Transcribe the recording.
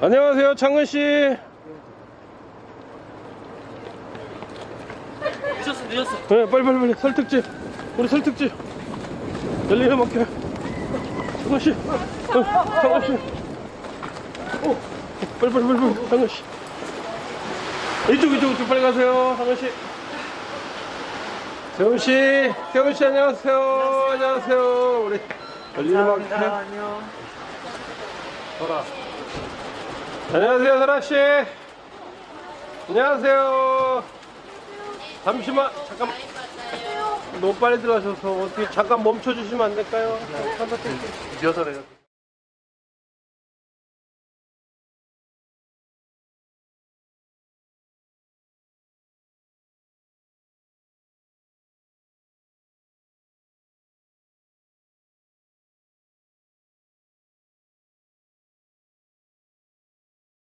안녕하세요, 창근 씨. 늦었어 늦었어 네, 빨리 빨리 빨리 설특집. 우리 설특집. 열리는 막혀. 창근 씨. 어, 창근 씨. 어, 빨리 빨리 빨리 빨리 창근 씨. 이쪽 이쪽 이쪽 빨리 가세요, 창근 씨. 세훈 씨, 세훈 씨 안녕하세요. 안녕하세요. 우리 열리는 막혀. 안녕 설아. 안녕하세요, 설아 씨. 안녕하세요. 잠시만, 잠깐. 너무 빨리 들어가셔서 어떻게 잠깐 멈춰 주시면 안 될까요? 늦어서 내가